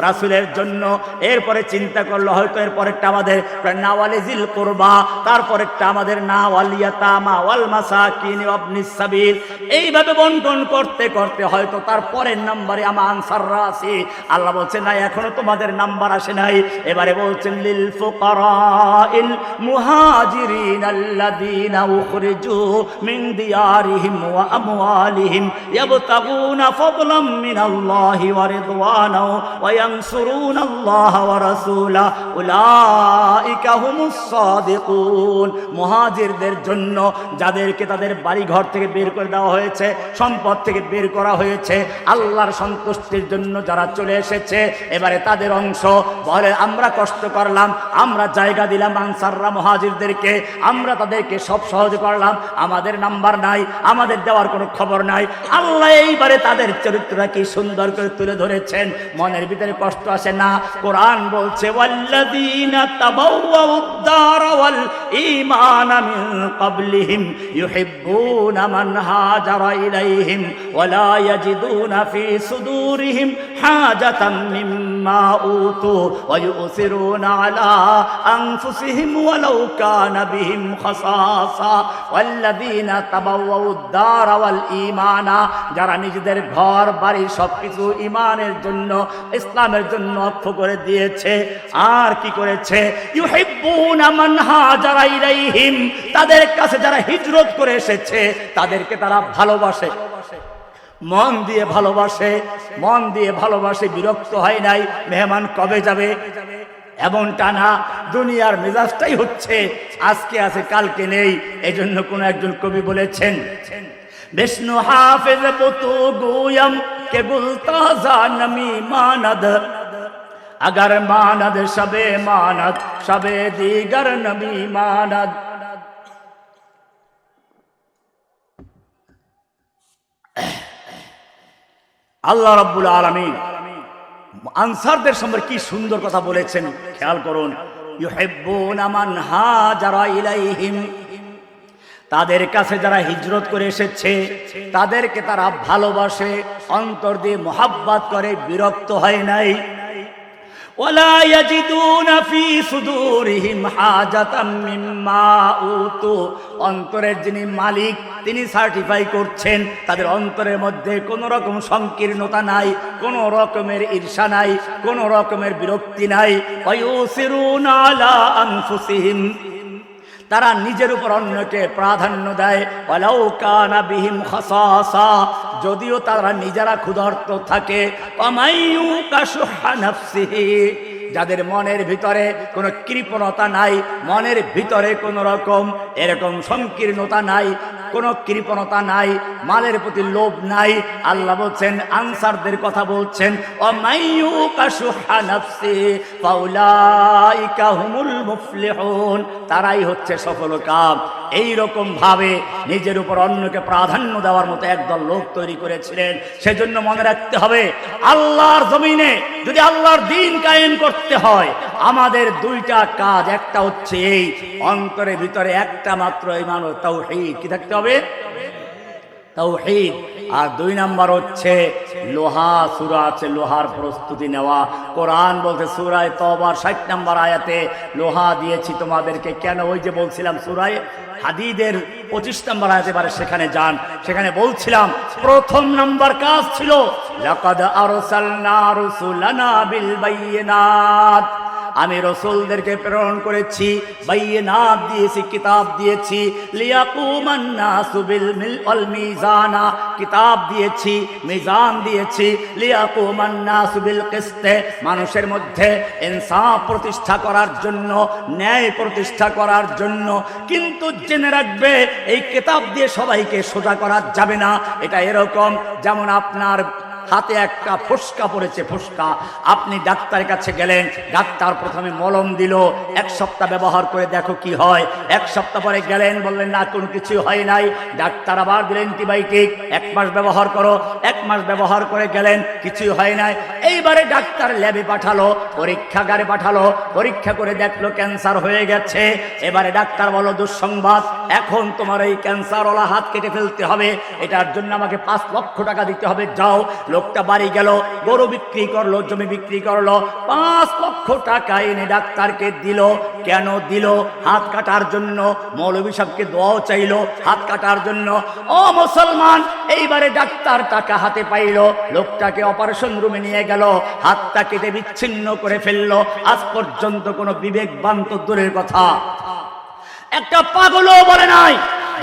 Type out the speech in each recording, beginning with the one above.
রাসুলের জন্য। এরপরে চিন্তা করল, হয়তো এরপরেরটা আমাদের নাওয়ালিজিল করবা তারপরেরটা আমাদের নাওয়ালিয়াতামা ওয়াল মাসাকিন ওয়াবনিস সাবিল। এইভাবে বন্টন করতে করতে হয়তো তার পরের নম্বরে আমার আনসাররা আছে। আল্লাহ বলছে না, এখনও তোমাদের নাম্বার আসে নাই। এবারে বলছেন, লিল ফুকারাইল মুহাজিরিন আল্লাযীনা উখরিজু মিন দিয়ারিহিম ওয়া আমওয়ালিহিম ইয়াবতাগুনা ফাদলাম মিনাল্লাহি ওয়া রিদওয়ানাহু ওয়া ওয়া রাসূলা উলাইকা হুমুস সাদিকুন মুহাজিরদের জন্য যাদেরকে তাদের বাড়ি ঘর থেকে বের করে দেওয়া হয়েছে, সম্পদ থেকে বের করা হয়েছে, আল্লাহর সন্তুষ্টির জন্য যারা চলে এসেছে, এবারে তাদের অংশ বলে, আমরা কষ্ট করলাম, আমরা জায়গা দিলাম আনসাররা, মহাজিরদেরকে, আমরা তাদেরকে সব সহজ করলাম, আমাদের নাম্বার নাই, আমাদের দেওয়ার কোনো খবর নাই। আল্লাহ এইবারে তাদের চরিত্রটা কি সুন্দর করে তুলে ধরেছেন। মনের ভিতরে কষ্ট আসে না। কোরআন বলছে যারা নিজেদের ঘর বাড়ি সবকিছু ঈমানের জন্য ইসলামের জন্য অক্ষ করে দিয়েছে। আর কি করেছে? তাদের কাছে যারা হিজরত করে এসেছে, তাদেরকে তারা ভালোবাসে। মন দিয়ে ভালোবাসে, মন দিয়ে ভালোবাসে, বিরক্ত হয় নাই, মেহমান কবে যাবে? এমন টানা দুনিয়ার মেজাজটাই হচ্ছে, আজকে আছে, কালকে নেই এই জন্য কোন একজন কবি বলেছেন, বিষ্ণু হাফিজ পুতু গুয়ম কে গুলতাজা নমি মানদ अगर मानद शबे मानद शबे दीगर नबी मानद আল্লাহ রাব্বুল আলামিন আনসারদের সম্পর্কে কি সুন্দর কথা বলেছেন খেয়াল করুন ইউহিব্বুনা মান হাজারা ইলাইহিম তাদের কাছে যারা হিজরত করে এসেছে তাদেরকে তারা ভালোবাসে অন্তর দিয়ে মোহাব্বত করে বিরক্ত হয় নাই ولا يجدون في صدورهم حاجة مما أوتوا অন্তরের যিনি মালিক তিনি সার্টিফাই করছেন তাদের অন্তরের মধ্যে কোনো রকম সংকীর্ণতা নাই কোনো রকমের ঈর্ষা নাই কোনো রকমের বিরক্তি নাই ويؤثرون على أنفسهم তারা নিজের উপর অন্যকে প্রাধান্য দেয়। অলাউ কানা বিহিম খাসাসা, যদিও তারা নিজেরা ক্ষুধার্ত থাকে। অমাইয়ু কাশুহা নাফসিহি যাদের মনের ভিতরে কোনো কৃপণতা নাই, মনের ভিতরে কোনো রকম এরকম সংকীর্ণতা নাই, কোনো কৃপণতা নাই, মালের প্রতি লোভ নাই। আল্লাহ বলছেন, আনসারদের কথা বলছেন তারাই হচ্ছে সফল কাম। এই রকম ভাবে নিজের উপর অন্যকে প্রাধান্য দেওয়ার মতো একদল লোক তৈরি করেছিলেন। সেজন্য মনে রাখতে হবে, আল্লাহর জমিনে যদি আল্লাহর দিন কায়েম করতে হয়। আমাদের দুইটা কাজ, একটা হচ্ছে এই, অন্তরের ভিতরে একটা মাত্র ইমান ও তাওহীদ কি থাকতে হবে? তাওহীদ আর দুই নাম্বার হচ্ছে, লোহা, সুরা আছে, লোহার প্রস্তুতি নেওয়া। কোরআন বলতে সুরায় তবার ষাট নাম্বার আয়াতে, লোহা দিয়েছি তোমাদেরকে। কেন? ওই যে বলছিলাম সুরায় হাদিদের পঁচিশ নাম্বার আয়াতে পারে সেখানে যান। সেখানে বলছিলাম, প্রথম নাম্বার কাজ ছিল লাকাদ আরসালনা রুসুলানা বিল বাইয়িনাত আমি রসুলদেরকে প্রেরণ করেছি বাইয়ে নাম দিয়েছি, কিতাব দিয়েছি। লিয়াকুমান নাসু বিল মিল ওয়াল মিজানা, কিতাব দিয়েছি, মিজান দিয়েছি। লিয়াকুমান নাসু বিল কিসতে মানুষের মধ্যে ইনসাফ প্রতিষ্ঠা করার জন্য, ন্যায় প্রতিষ্ঠা করার জন্য। কিন্তু জেনে রাখবে, এই কিতাব দিয়ে সবাইকে সোজা করা যাবে না। এটা এরকম, যেমন আপনার হাতে একটা ফুসকা পড়েছে, ফুসকা। আপনি ডাক্তারের কাছে গেলেন, ডাক্তার প্রথমে মলম দিল, এক সপ্তাহ ব্যবহার করে দেখো কি হয়। এক সপ্তাহ পরে গেলেন, বললেন, না, কোনো কিছু হয় নাই। ডাক্তার আবার দিলেন অ্যান্টিবায়োটিক। এক মাস ব্যবহার করো, এক মাস ব্যবহার করে গেলেন, কিছুই হয় নাই। এইবারে ডাক্তার ল্যাবে পাঠালো, পরীক্ষাগারে পাঠালো, পরীক্ষা করে দেখল ক্যান্সার হয়ে গেছে। এবারে ডাক্তার বলো দুঃসংবাদ, এখন তোমার এই ক্যান্সার ওলা হাত কেটে ফেলতে হবে। এটার জন্য আমাকে পাঁচ লক্ষ টাকা দিতে হবে। যাও লোকটা বাড়ি গেল, গরু বিক্রি করল, জমি বিক্রি করল, পাঁচ লক্ষ টাকা এনে ডাক্তারকে দিল। কেন দিল? হাত কাটার জন্য মৌলবী সাহেবকে দোয়াও চাইলো, হাত কাটার জন্য। ও মুসলমান, এইবারে ডাক্তার টাকা হাতে পাইল, লোকটাকে অপারেশন রুমে নিয়ে গেল, হাতটা কেটে বিচ্ছিন্ন করে ফেলল। আজ পর্যন্ত কোনো বিবেকবান তো দূরের কথা। একটা পাগলও বলে নাই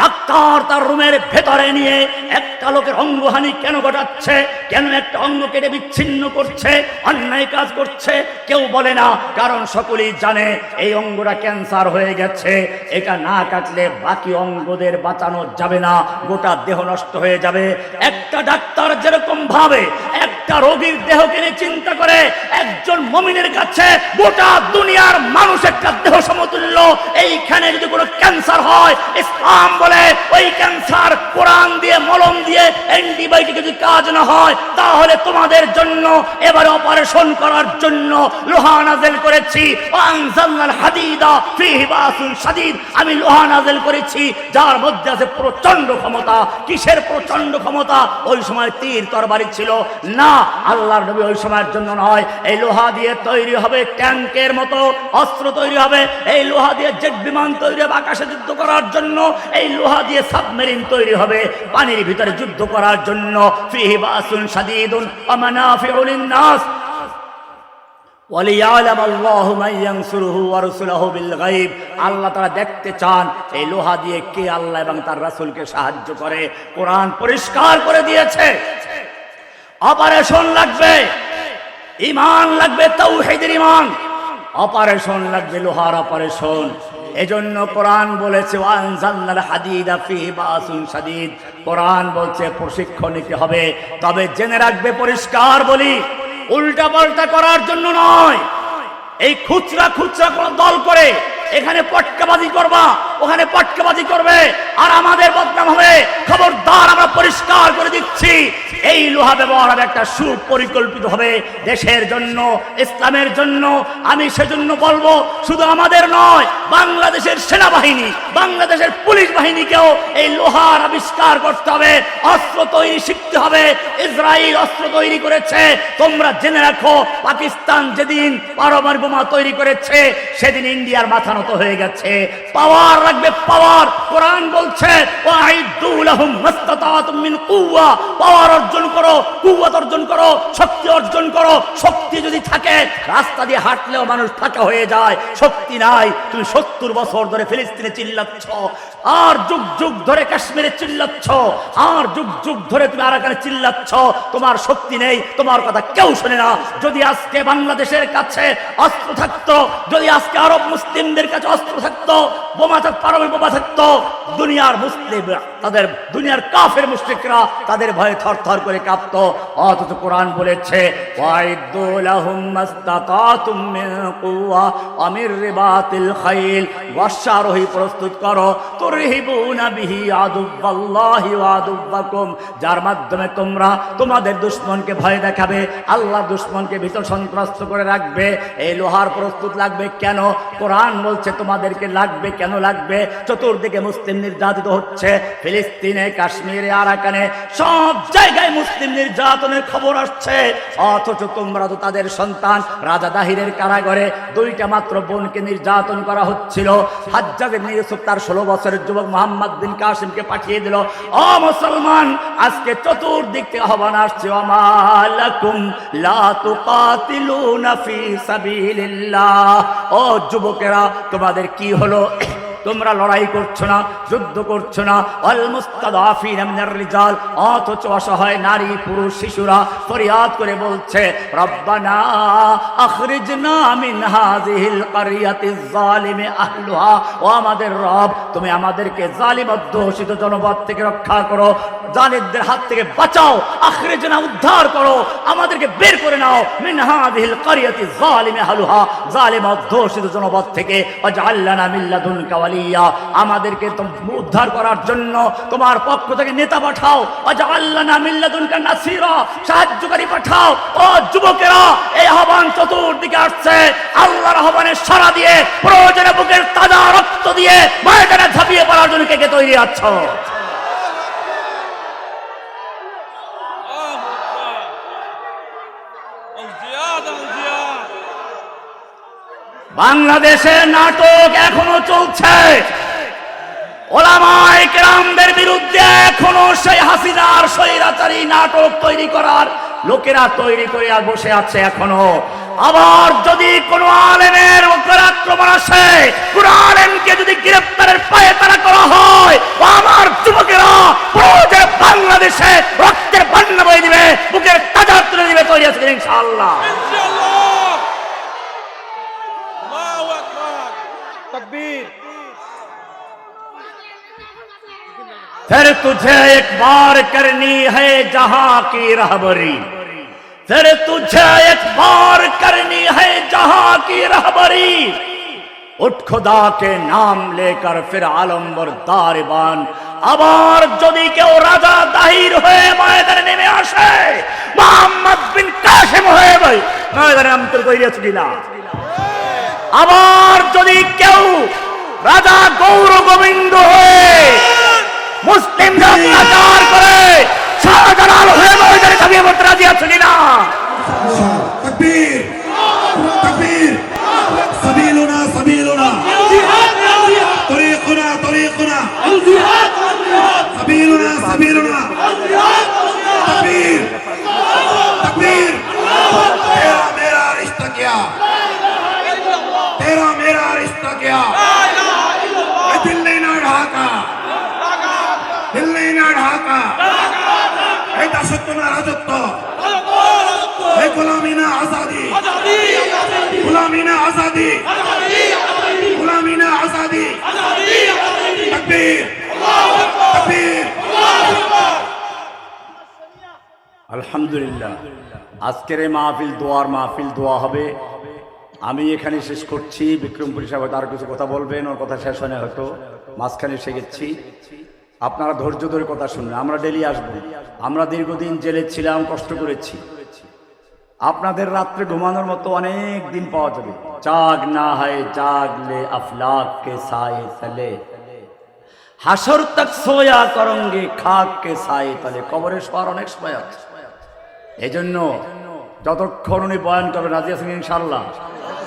ডাক্তার তার রুমের ভেতরে নিয়ে একটা লোকের অঙ্গহানি কেন ঘটাচ্ছে? কেন একটা অঙ্গ কেটে বিচ্ছিন্ন করছে? অন্যায় কাজ করছে? কেউ বলে না, কারণ সকলেই জানে এই অঙ্গটা ক্যান্সার হয়ে গেছে। এটা না কাটলে বাকি অঙ্গদের বাঁচানো যাবে না, গোটা দেহ নষ্ট হয়ে যাবে। একটা ডাক্তার যেরকম ভাবে একটা রোগীর দেহকে নিয়ে চিন্তা করে একজন মমিনের কাছে গোটা দুনিয়ার মানুষ একটা দেহ সমতুল্য। এইখানে যদি কোনো ক্যান্সার হয়, ইসলাম বলে কোরআন দিয়ে, মলম দিয়ে অ্যান্টিবায়োটিক যদি কাজ না হয়, তাহলে তোমাদের জন্য এবারে অপারেশন করার জন্য লোহা নাজেল করেছি। আমি লোহা নাজেল করেছি, যার মধ্যে আছে প্রচণ্ড ক্ষমতা। কিসের প্রচণ্ড ক্ষমতা? ওই সময় তীর তরবারি ছিল। না, আল্লাহর নবী ওই সময়ের জন্য নয়। এই লোহা দিয়ে তৈরি হবে ট্যাঙ্কের মতো, অস্ত্র তৈরি হবে। এই লোহা দিয়ে জেট বিমান তৈরি হবে আকাশে যুদ্ধ করার জন্য। এই লোহা দিয়ে সাবমেরিন তৈরি হবে। পানির ভিতরে যুদ্ধ করার জন্য আল্লাহু তাআলা দেখতে চান এই লোহা দিয়ে কে আল্লাহ এবং তার রাসূলকে সাহায্য করে। কোরআন পরিষ্কার করে দিয়েছে। অপারেশন লাগবে। ইমান লাগবে তাওহীদের ইমান অপারেশন লাগবে, লোহার অপারেশন। এজন্য কোরআন বলেছে বাসুন কোরআন বলছে, প্রশিক্ষণ নিতে হবে। তবে জেনে রাখবে, পরিষ্কার বলি উল্টা পাল্টা করার জন্য নয়। এই খুচরা খুচরা কোন দল করে এখানে পটকাবাজি করবা, ওখানে পটকাবাজি করবে, আর আমাদের বদনাম হবে। খবরদার আমরা পরিষ্কার করে দিচ্ছি। এই লোহা ব্যবহার হবে একটা সুপরিকল্পিত হবে দেশের জন্য, ইসলামের জন্য। আমি সেজন্য বলব, শুধু আমাদের নয়, বাংলাদেশের সেনাবাহিনী, বাংলাদেশের পুলিশ বাহিনীকেও এই লোহার আবিষ্কার করতে হবে, অস্ত্র তৈরি শিখতে হবে। ইসরায়েল অস্ত্র তৈরি করেছে, তোমরা জেনে রাখো, পাকিস্তান যেদিন পারমাণবিক বোমা তৈরি করেছে, সেদিন ইন্ডিয়ার মাথা নত হয়ে গেছে। পাওয়ার রাখবে, পাওয়ার। কোরআন বলছে পাওয়ার অর্জন করো, কুওয়াত অর্জন করো, শক্তি অর্জন করো। শক্তি যদি থাকে, রাস্তা দিয়ে হাঁটলেও মানুষ ফাঁকা হয়ে যায়। শক্তি নাই, তুমি সত্তর বছর ধরে ফিলিস্তিনে চিল্লাচ্ছ। আর যুগ যুগ ধরে কাশ্মীরে চিল্লাচ্ছ। আর যুগ যুগ ধরে তুমি আরাকানে চিল্লাচ্ছ। তোমার শক্তি নেই, তোমার কথা কেউ শোনে না। যদি আজকে বাংলাদেশের কাছে অস্ত্র থাকতো, যদি আজকে আরব মুসলিমদের কাছে অস্ত্র থাকতো, বোমা থাকতো পারমাণবিক বোমা থাকতো। দুনিয়ার মুসলিম তাদের, দুনিয়ার কাফের মুশরিকরা তাদের ভয়ে থরথর করে কাঁপতো। অথচ কোরআন বলেছে বর্ষারোহী প্রস্তুত করো। যার মাধ্যমে তোমরা তোমাদের দুশমনকে ভয় দেখাবে, আল্লাহ দুশমনকে ভীত সন্ত্রস্ত করে রাখবে। এই লোহার প্রস্তুত লাগবে কেন? কোরআন বলছে, তোমাদেরকে লাগবে, কেন লাগবে? চতুর্দিকে মুসলিম নির্যাতিত হচ্ছে। ফিলিস্তিনে, কাশ্মীরে, আরাকানে, সব জায়গায় মুসলিম নির্যাতনের খবর আসছে। অথচ তোমরা তো তাদের সন্তান, রাজা দাহিরের কারাগারে দুইটা মাত্র বোনকে নির্যাতন করা হচ্ছিল। হাজ্জাজের ইউসুফ তার ষোলো বছরের যুবক মোহাম্মদ বিন কাসিমকে পাঠিয়ে দিল ও মুসলমান, আজকে চতুর্দিক থেকে আহ্বান আসছে অমালাকুম লা তুকাতিলুনা ফি সাবিলিল্লাহ। ও যুবকেরা, তোমাদের কি হলো? তোমরা লড়াই করছ না, যুদ্ধ করছ না? অথচ অসহায় নারী, পুরুষ, শিশুরা ফরিয়াদ করে বলছে ও আমাদের রব, তুমি আমাদেরকে জালিম জনপদ থেকে রক্ষা করো। জালিমদের হাত থেকে বাঁচাও, আখরে আখরিজনা উদ্ধার করো, আমাদেরকে বের করে নাও। মিন হাযিহিল কারিয়াতি জালিম অধ্যুষিত জনপদ থেকে, ওয়াজআলনা মিন লাদুনকা ওয়ালিয়া। আমাদেরকে উদ্ধার করার জন্য তোমার পক্ষ থেকে নেতা পাঠাও, ওয়াজআলনা মিন লাদুনকা নাসিরা, সাহায্যকারী পাঠাও। ও যুবকেরা, এই আহ্বান চতুর্দিকে আসছে, আল্লাহর আহ্বানে সারা দিয়ে, প্রয়োজনে বুকের তাজা রক্ত দিয়ে, ময়দানে ঝাঁপিয়ে পড়ার জন্য কে তৈরি আছো? বাংলাদেশে নাটক এখনও চলছে। ওলামায় কেরামদের বিরুদ্ধে এখনও সেই হাসিনার স্বৈরাচারী নাটক তৈরি করার লোকেরা তৈরি করে বসে আছে এখনও। আবার যদি কোন আলেমের উপর আক্রমণ আসে কোন আলেমকে যদি গ্রেপ্তারের পায়ে তারা করা হয় আমার যুবকেরা পুরো বাংলাদেশে রক্তের বন্যা বয়ে দিবে, বুকের তাজা তুলে দিবে তৈরি আছে ইনশাআল্লাহ আল্লাহু আকবার تکبیر پھر تجھے ایک بار کرنی ہے جہاں کی رہبری پھر تجھے ایک بار کرنی ہے جہاں کی رہبری اٹھ خدا کے নাম لے کر پھر আলম্বর দারিবান আবার যদি কেউ রাজা দাহির হয়ে ময়দানে নেমে আসে মোহাম্মদ বিন কাসিম হয়ে ভাই ময়দানে আমতর কইরা ছুটিলা আবার যদি কেউ রাজা গৌর গোবিন্দ হয়ে মুসলিমরা অত্যাচার করে শাহজালাল হয়ে ময়দানে ঝাঁপিয়ে পড়তে রাজি আছে গোলামি না আজাদি গোলামি না আজাদি। তাকবীর। তাকবীর। আলহামদুলিল্লাহ। আজকের এই মাহফিল দোয়ার মাহফিল দোয়া হবে। আমি এখানে শেষ করছি। বিক্রমপুরী সাহেব তার কিছু কথা বলবেন ওর কথা শেষ হয় হয়তো। মাঝখানে এসে গেছি। আপনারা ধৈর্য ধরে কথা শুনবেন। আমরা ডেলি আসব। আমরা দীর্ঘদিন জেলে ছিলাম কষ্ট করেছি। আপনাদের রাত্রে ঘুমানোর মতো অনেক দিন পাওয়া যাবে। চাগ না হয় জাগলে আফলাক কে সায়ে তলে হাসর তক সোয়া করঙ্গে খাক কে সায়ে তলে কবরে শোয়ার অনেক সময় আছে। এই জন্য যতক্ষণ উনি বয়ান করবেন, রাজি আছেন ইনশাল্লাহ